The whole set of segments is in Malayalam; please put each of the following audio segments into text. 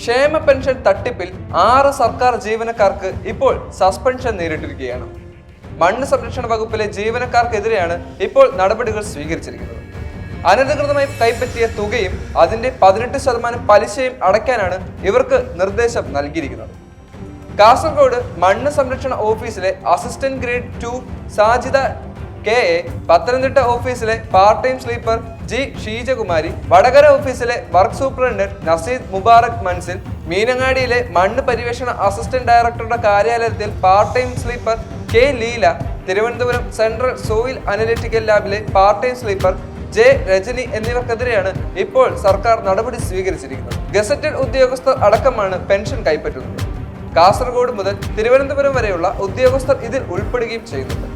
ക്ഷേമ പെൻഷൻ തട്ടിപ്പിൽ ആറ് സർക്കാർ ജീവനക്കാർക്ക് ഇപ്പോൾ സസ്പെൻഷൻ നേരിട്ടിരിക്കുകയാണ്. മണ്ണ് സംരക്ഷണ വകുപ്പിലെ ജീവനക്കാർക്കെതിരെയാണ് ഇപ്പോൾ നടപടികൾ സ്വീകരിച്ചിരിക്കുന്നത്. അനധികൃതമായി കൈപ്പറ്റിയ തുകയും അതിന്റെ പതിനെട്ട് ശതമാനം പലിശയും അടയ്ക്കാനാണ് ഇവർക്ക് നിർദ്ദേശം നൽകിയിരിക്കുന്നത്. കാസർഗോഡ് മണ്ണ് സംരക്ഷണ ഓഫീസിലെ assistant grade two Sajida K A Pathanamthitta ഓഫീസിലെ part time sleeper G Sheejakumari Vadakara ഓഫീസിലെ വർക്ക് സൂപ്രണ്ട് നസീദ് മുബാറക് മൻസിൽ മീനങ്ങാടിയിലെ മണ്ണ് പരിവേഷണ അസിസ്റ്റന്റ് ഡയറക്ടറുടെ കാര്യാലയത്തിൽ part time sleeper K Leela Thiruvananthapuram central soil analytical ലാബിലെ part time sleeper J Rajani എന്നിവർക്കെതിരെയാണ് ഇപ്പോൾ സർക്കാർ നടപടി സ്വീകരിച്ചിരിക്കുന്നത്. ഗസറ്റഡ് ഉദ്യോഗസ്ഥർ അടക്കമാണ് പെൻഷൻ കൈപ്പറ്റുന്നത്. കാസർഗോഡ് മുതൽ തിരുവനന്തപുരം വരെയുള്ള ഉദ്യോഗസ്ഥർ ഇതിൽ ഉൾപ്പെടുകയും ചെയ്യുന്നുണ്ട്.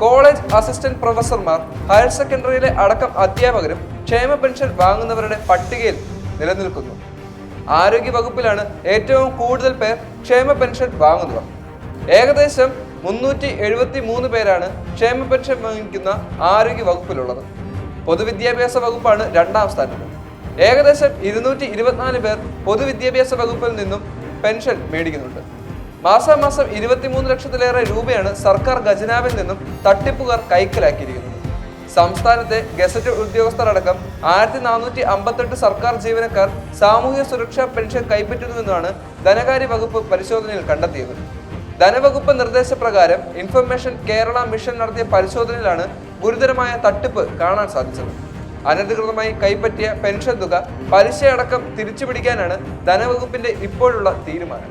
കോളേജ് അസിസ്റ്റന്റ് പ്രൊഫസർമാർ ഹയർ സെക്കൻഡറിയിലെ അടക്കം അധ്യാപകരും ക്ഷേമ പെൻഷൻ വാങ്ങുന്നവരുടെ പട്ടികയിൽ നിലനിൽക്കുന്നു. ആരോഗ്യ വകുപ്പിലാണ് ഏറ്റവും കൂടുതൽ പേർ ക്ഷേമ പെൻഷൻ വാങ്ങുന്നവർ ഏകദേശം മുന്നൂറ്റി എഴുപത്തി മൂന്ന് പേരാണ് ക്ഷേമ പെൻഷൻ വാങ്ങിക്കുന്ന ആരോഗ്യ വകുപ്പിലുള്ളത് പൊതുവിദ്യാഭ്യാസ വകുപ്പാണ് രണ്ടാം സ്ഥാനത്ത്. ഏകദേശം ഇരുന്നൂറ്റി ഇരുപത്തിനാല് പേർ പൊതുവിദ്യാഭ്യാസ വകുപ്പിൽ നിന്നും പെൻഷൻ മേടിക്കുന്നുണ്ട്. മാസാമാസം ഇരുപത്തിമൂന്ന് ലക്ഷത്തിലേറെ രൂപയാണ് സർക്കാർ ഖജനാവിൽ നിന്നും തട്ടിപ്പുകാർ കൈക്കലാക്കിയിരിക്കുന്നത്. സംസ്ഥാനത്തെ ഗസറ്റ് ഉദ്യോഗസ്ഥരടക്കം ആയിരത്തി നാനൂറ്റി അമ്പത്തെട്ട് സർക്കാർ ജീവനക്കാർ സാമൂഹ്യ സുരക്ഷാ പെൻഷൻ കൈപ്പറ്റുന്നുവെന്നാണ് ധനകാര്യ വകുപ്പ് പരിശോധനയിൽ കണ്ടെത്തിയത്. ധനവകുപ്പ് നിർദ്ദേശപ്രകാരം ഇൻഫർമേഷൻ കേരള മിഷൻ നടത്തിയ പരിശോധനയിലാണ് ഗുരുതരമായ തട്ടിപ്പ് കാണാൻ സാധിച്ചത്. അനധികൃതമായി കൈപ്പറ്റിയ പെൻഷൻ തുക പലിശയടക്കം തിരിച്ചുപിടിക്കാനാണ് ധനവകുപ്പിന്റെ ഇപ്പോഴുള്ള തീരുമാനം.